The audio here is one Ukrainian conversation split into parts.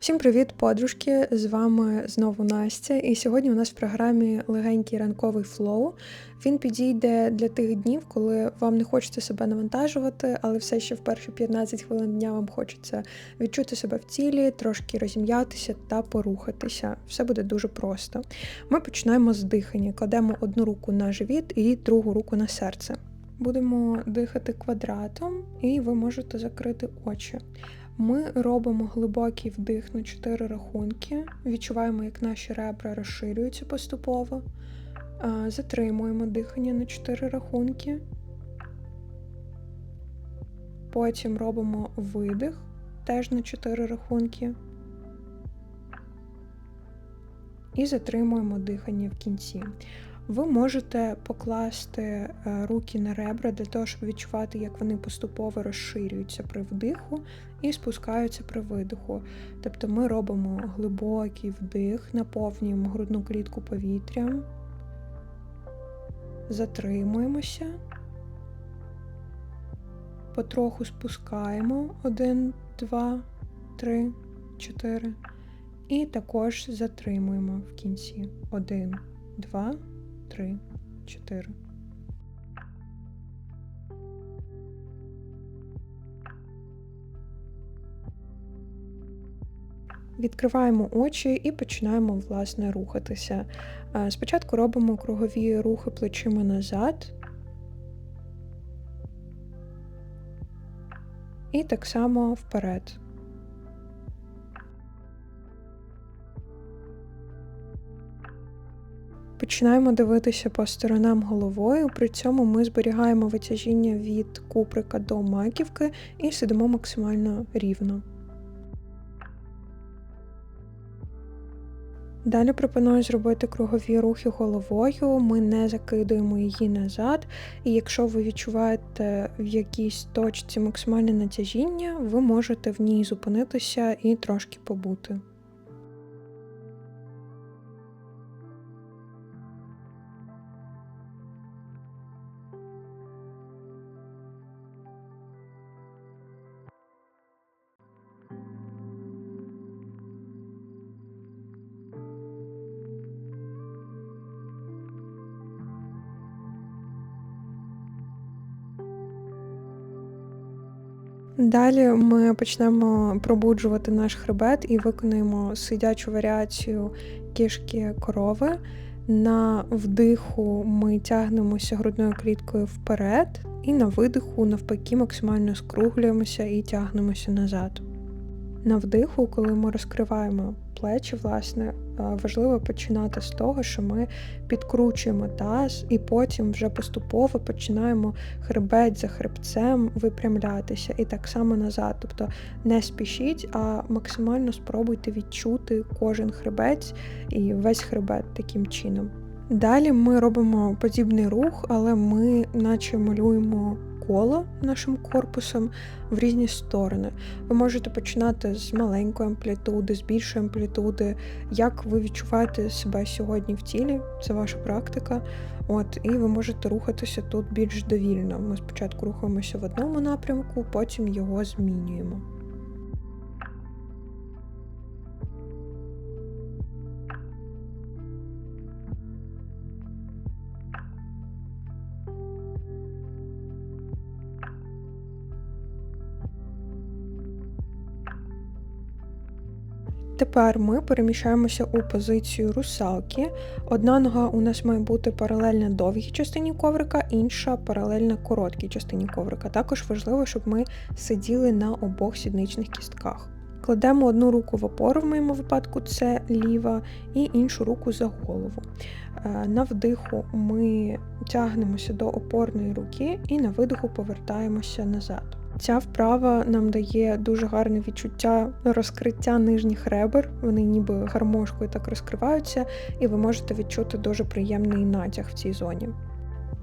Всім привіт, подружки! З вами знову Настя. І сьогодні у нас в програмі легенький ранковий флоу. Він підійде для тих днів, коли вам не хочеться себе навантажувати, але все ще в перші 15 хвилин дня вам хочеться відчути себе в тілі, трошки розім'ятися та порухатися. Все буде дуже просто. Ми починаємо з дихання. Кладемо одну руку на живіт і другу руку на серце. Будемо дихати квадратом, і ви можете закрити очі. Ми робимо глибокий вдих на 4 рахунки, відчуваємо, як наші ребра розширюються поступово. Затримуємо дихання на 4 рахунки. Потім робимо видих теж на 4 рахунки. І затримуємо дихання в кінці. Ви можете покласти е, руки на ребра для того, щоб відчувати, як вони поступово розширюються при вдиху і спускаються при видиху. Тобто ми робимо глибокий вдих, наповнюємо грудну клітку повітрям, затримуємося, потроху спускаємо один, два, три, чотири. І також затримуємо в кінці. Один, два три, чотири. Відкриваємо очі і починаємо власне рухатися. Спочатку робимо кругові рухи плечима назад. І так само вперед. Починаємо дивитися по сторонам головою, при цьому ми зберігаємо витяжіння від куприка до маківки і сидимо максимально рівно. Далі пропоную зробити кругові рухи головою, ми не закидуємо її назад, і якщо ви відчуваєте в якійсь точці максимальне натяжіння, ви можете в ній зупинитися і трошки побути. Далі ми почнемо пробуджувати наш хребет і виконуємо сидячу варіацію кішки корови. На вдиху ми тягнемося грудною кліткою вперед, і на видиху, навпаки, максимально скруглюємося і тягнемося назад. На вдиху, коли ми розкриваємо плечі, власне, важливо починати з того, що ми підкручуємо таз, і потім вже поступово починаємо хребет за хребцем випрямлятися і так само назад. Тобто не спішіть, а максимально спробуйте відчути кожен хребець і весь хребет таким чином. Далі ми робимо подібний рух, але ми наче малюємо коло нашим корпусом в різні сторони. Ви можете починати з маленької амплітуди, з більшої амплітуди, як ви відчуваєте себе сьогодні в тілі, це ваша практика. От, І ви можете рухатися тут більш довільно. Ми спочатку рухаємося в одному напрямку, потім його змінюємо. Тепер ми переміщаємося у позицію русалки. Одна нога у нас має бути паралельна довгій частині коврика, інша паралельна короткій частині коврика. Також важливо, щоб ми сиділи на обох сідничних кістках. Кладемо одну руку в опору, в моєму випадку це ліва, і іншу руку за голову. Е, на вдиху ми тягнемося до опорної руки і на видиху повертаємося назад. Ця вправа нам дає дуже гарне відчуття розкриття нижніх ребер, вони ніби гармошкою так розкриваються, і ви можете відчути дуже приємний натяг в цій зоні.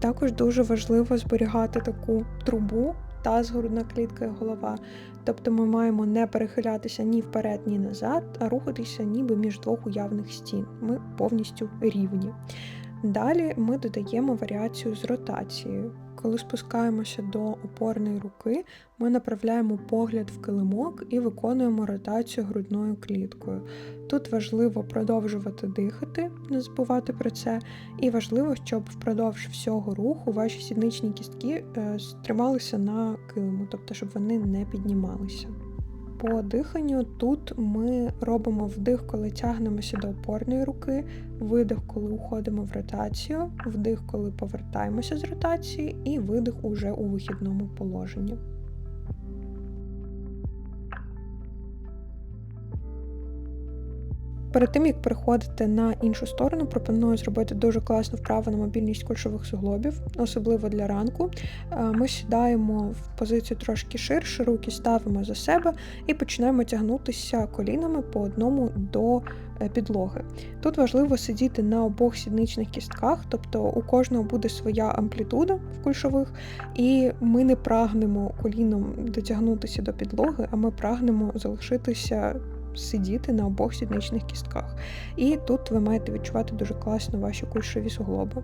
Також дуже важливо зберігати таку трубу, таз, грудна клітка і голова. Тобто ми маємо не перехилятися ні вперед, ні назад, а рухатися ніби між двох уявних стін. Ми повністю рівні. Далі ми додаємо варіацію з ротацією. Коли спускаємося до опорної руки, ми направляємо погляд в килимок і виконуємо ротацію грудною кліткою. Тут важливо продовжувати дихати, не забувати про це, і важливо, щоб впродовж всього руху ваші сідничні кістки е, трималися на килиму, тобто щоб вони не піднімалися. По диханню тут ми робимо вдих, коли тягнемося до опорної руки, видих, коли уходимо в ротацію, вдих, коли повертаємося з ротації, і видих уже у вихідному положенні. Перед тим як переходити на іншу сторону, пропоную зробити дуже класну вправу на мобільність кульшових суглобів, особливо для ранку. Е, ми сідаємо в позицію трошки ширше, руки ставимо за себе і починаємо тягнутися колінами по одному до е, підлоги. Тут важливо сидіти на обох сідничних кістках, тобто у кожного буде своя амплітуда в кульшових, і ми не прагнемо коліном дотягнутися до підлоги, а ми прагнемо залишитися сидіти на обох сідничних кістках. І тут ви маєте відчувати дуже класно ваші кульшові суглоби.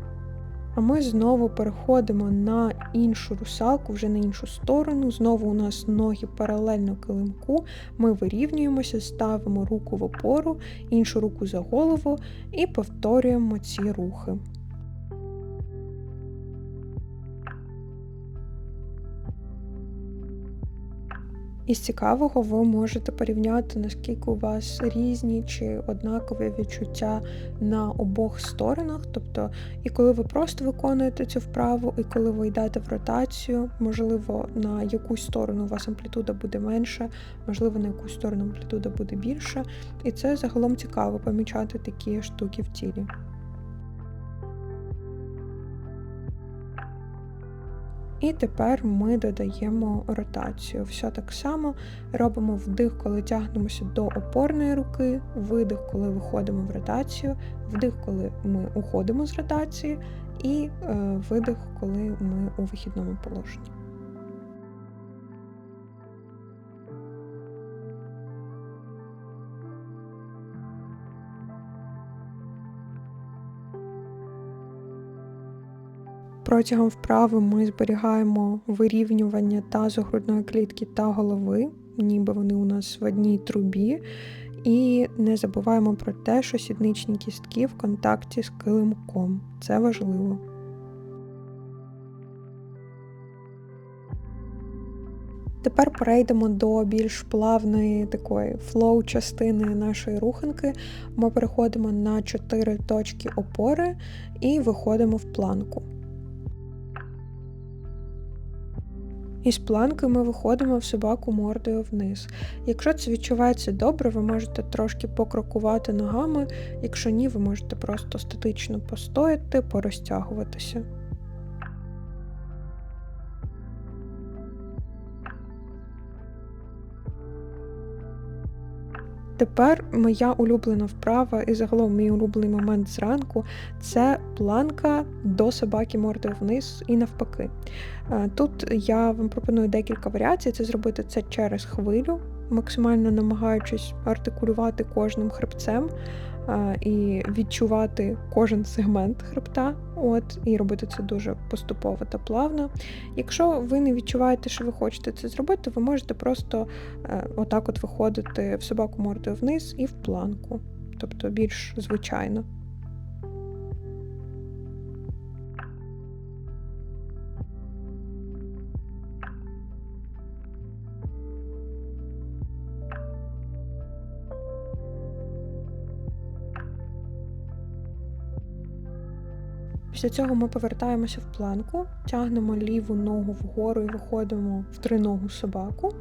А ми знову переходимо на іншу русалку, вже на іншу сторону. Знову у нас ноги паралельно килимку. Ми вирівнюємося, ставимо руку в опору, іншу руку за голову і повторюємо ці рухи. Із цікавого ви можете порівняти, наскільки у вас різні чи однакові відчуття на обох сторонах. Тобто, і коли ви просто виконуєте цю вправу, і коли ви йдете в ротацію, можливо, на якусь сторону у вас амплітуда буде менша, можливо, на якусь сторону амплітуда буде більша. І це загалом цікаво помічати такі штуки в тілі. І тепер ми додаємо ротацію. Все так само робимо вдих, коли тягнемося до опорної руки, видих, коли виходимо в ротацію, вдих, коли ми уходимо з ротації, і е, видих, коли ми у вихідному положенні. Протягом вправи ми зберігаємо вирівнювання тазу грудної клітки та голови, ніби вони у нас в одній трубі. І не забуваємо про те, що сідничні кістки в контакті з килимком. Це важливо. Тепер перейдемо до більш плавної такої флоу-частини нашої руханки. Ми переходимо на 4 точки опори і виходимо в планку. Із планки ми виходимо в собаку мордою вниз. Якщо це відчувається добре, ви можете трошки покрокувати ногами, якщо ні, ви можете просто статично постояти, порозтягуватися. Тепер моя улюблена вправа і загалом мій улюблений момент зранку це планка до собаки мордою вниз і навпаки. Е, тут я вам пропоную декілька варіацій. Це зробити це через хвилю, максимально намагаючись артикулювати кожним хребцем і відчувати кожен сегмент хребта, от, і робити це дуже поступово та плавно. Якщо ви не відчуваєте, що ви хочете це зробити, ви можете просто е, отак от виходити в собаку мордою вниз і в планку, тобто більш звичайно. Після цього ми повертаємося в планку, тягнемо ліву ногу вгору і виходимо в триногу собаку.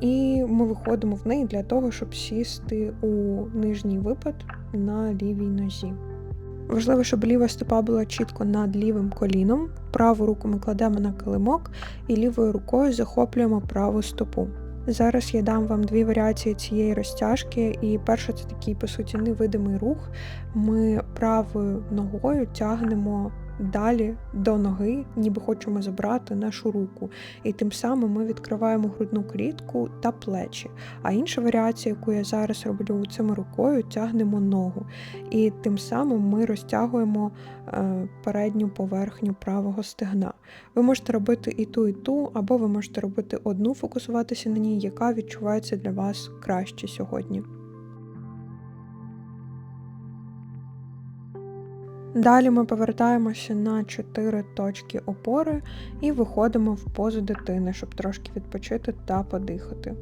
І ми виходимо в неї для того, щоб сісти у нижній випад на лівій нозі. Важливо, щоб ліва стопа була чітко над лівим коліном, праву руку ми кладемо на килимок і лівою рукою захоплюємо праву стопу. Зараз я дам вам дві варіації цієї розтяжки, і перша це такий, по суті, невидимий рух. Ми правою ногою тягнемо далі до ноги, ніби хочемо забрати нашу руку. І тим самим ми відкриваємо грудну клітку та плечі. А інша варіація, яку я зараз роблю цими рукою, тягнемо ногу. І тим самим ми розтягуємо е, передню поверхню правого стегна. Ви можете робити і ту, і ту, або ви можете робити одну, фокусуватися на ній, яка відчувається для вас краще сьогодні. Далі ми повертаємося на 4 точки опори і виходимо в позу дитини, щоб трошки відпочити та подихати.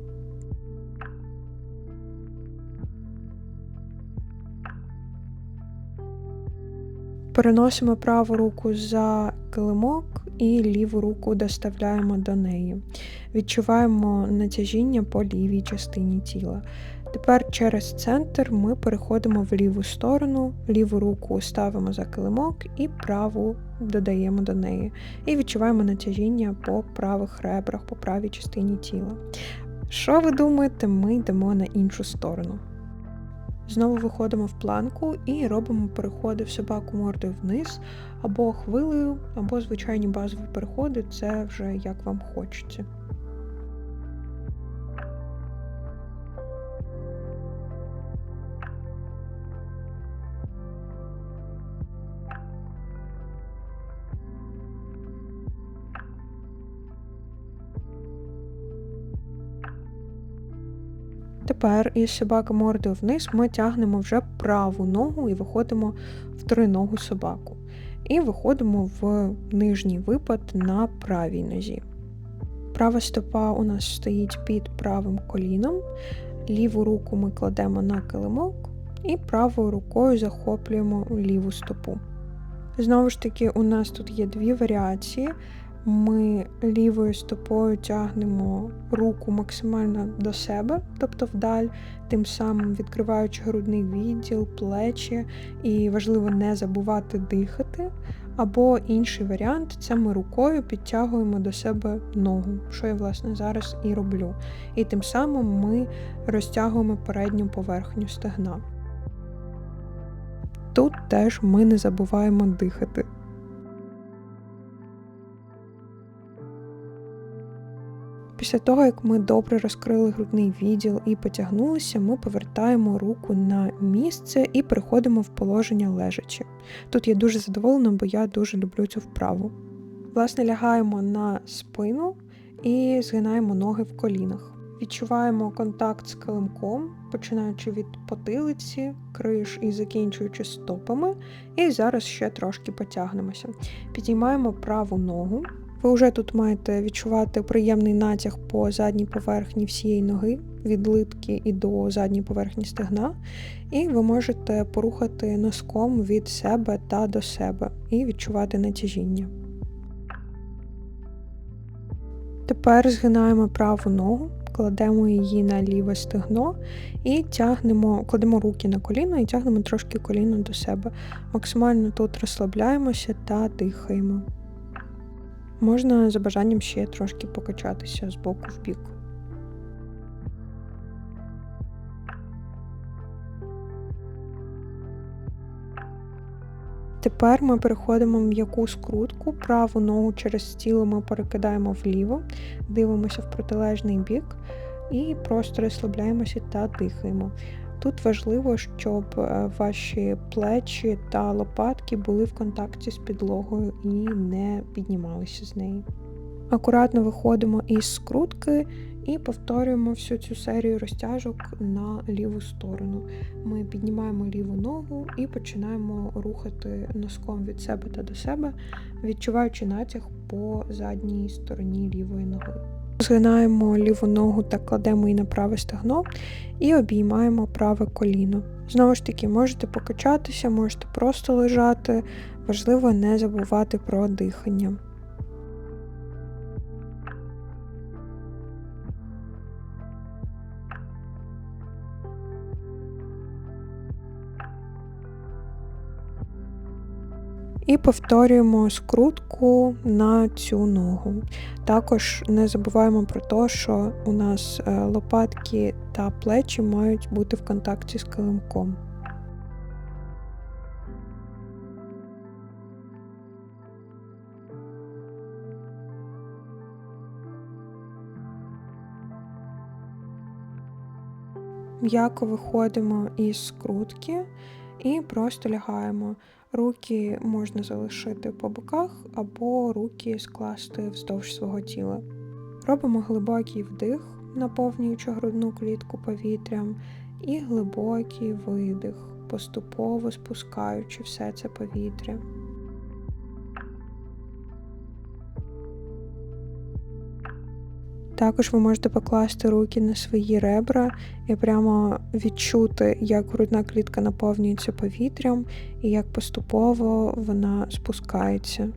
Переносимо праву руку за килимок і ліву руку доставляємо до неї. Відчуваємо натяжіння по лівій частині тіла. Тепер через центр ми переходимо в ліву сторону, ліву руку ставимо за килимок і праву додаємо до неї. І відчуваємо натяжіння по правих ребрах, по правій частині тіла. Що ви думаєте, ми йдемо на іншу сторону. Знову виходимо в планку і робимо переходи в собаку мордою вниз, або хвилею, або звичайні базові переходи це вже як вам хочеться. Тепер із собаки мордою вниз ми тягнемо вже праву ногу і виходимо в триногу собаку. І виходимо в нижній випад на правій нозі. Права стопа у нас стоїть під правим коліном, ліву руку ми кладемо на килимок і правою рукою захоплюємо ліву стопу. Знову ж таки, у нас тут є дві варіації. Ми лівою стопою тягнемо руку максимально до себе, тобто вдаль, тим самим відкриваючи грудний відділ, плечі, і важливо не забувати дихати. Або інший варіант це ми рукою підтягуємо до себе ногу, що я, власне, зараз і роблю. І тим самим ми розтягуємо передню поверхню стегна. Тут теж ми не забуваємо дихати. Після того, як ми добре розкрили грудний відділ і потягнулися, ми повертаємо руку на місце і переходимо в положення лежачи. Тут я дуже задоволена, бо я дуже люблю цю вправу. Власне, лягаємо на спину і згинаємо ноги в колінах. Відчуваємо контакт з килимком, починаючи від потилиці, криш і закінчуючи стопами. І зараз ще трошки потягнемося. Підіймаємо праву ногу. Ви вже тут маєте відчувати приємний натяг по задній поверхні всієї ноги, від литки і до задньої поверхні стегна, і ви можете порухати носком від себе та до себе і відчувати натяжіння. Тепер згинаємо праву ногу, кладемо її на ліве стегно і тягнемо, кладемо руки на коліно і тягнемо трошки коліно до себе. Максимально тут розслабляємося та дихаємо. Можна за бажанням ще трошки покачатися з боку в бік. Тепер ми переходимо в м'яку скрутку, праву ногу через тіло ми перекидаємо вліво, дивимося в протилежний бік і просто розслабляємося та дихаємо. Тут важливо, щоб е, ваші плечі та лопатки були в контакті з підлогою і не піднімалися з неї. Акуратно виходимо із скрутки і повторюємо всю цю серію розтяжок на ліву сторону. Ми піднімаємо ліву ногу і починаємо рухати носком від себе та до себе, відчуваючи натяг по задній стороні лівої ноги. Згинаємо ліву ногу та кладемо її на праве стегно і обіймаємо праве коліно. Знову ж таки, можете покачатися, можете просто лежати. Важливо не забувати про дихання. І повторюємо скрутку на цю ногу. Також не забуваємо про те, що у нас е, лопатки та плечі мають бути в контакті з килимком. М'яко виходимо із скрутки і просто лягаємо. Руки можна залишити по боках або руки скласти вздовж свого тіла. Робимо глибокий вдих, наповнюючи грудну клітку повітрям, і глибокий видих, поступово спускаючи все це повітря. Також ви можете покласти руки на свої ребра і прямо відчути, як грудна клітка наповнюється повітрям і як поступово вона спускається.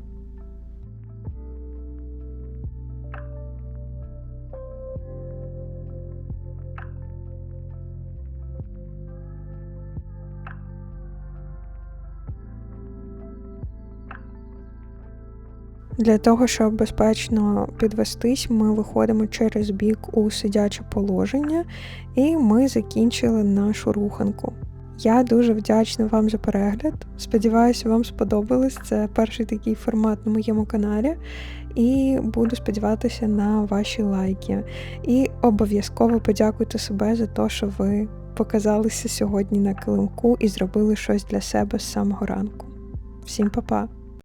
Для того, щоб безпечно підвестись, ми виходимо через бік у сидяче положення, і ми закінчили нашу руханку. Я дуже вдячна вам за перегляд. Сподіваюся, вам сподобалось. Це перший такий формат на моєму каналі. І буду сподіватися на ваші лайки. І обов'язково подякуйте себе за те, що ви показалися сьогодні на килимку і зробили щось для себе з самого ранку. Всім па-па!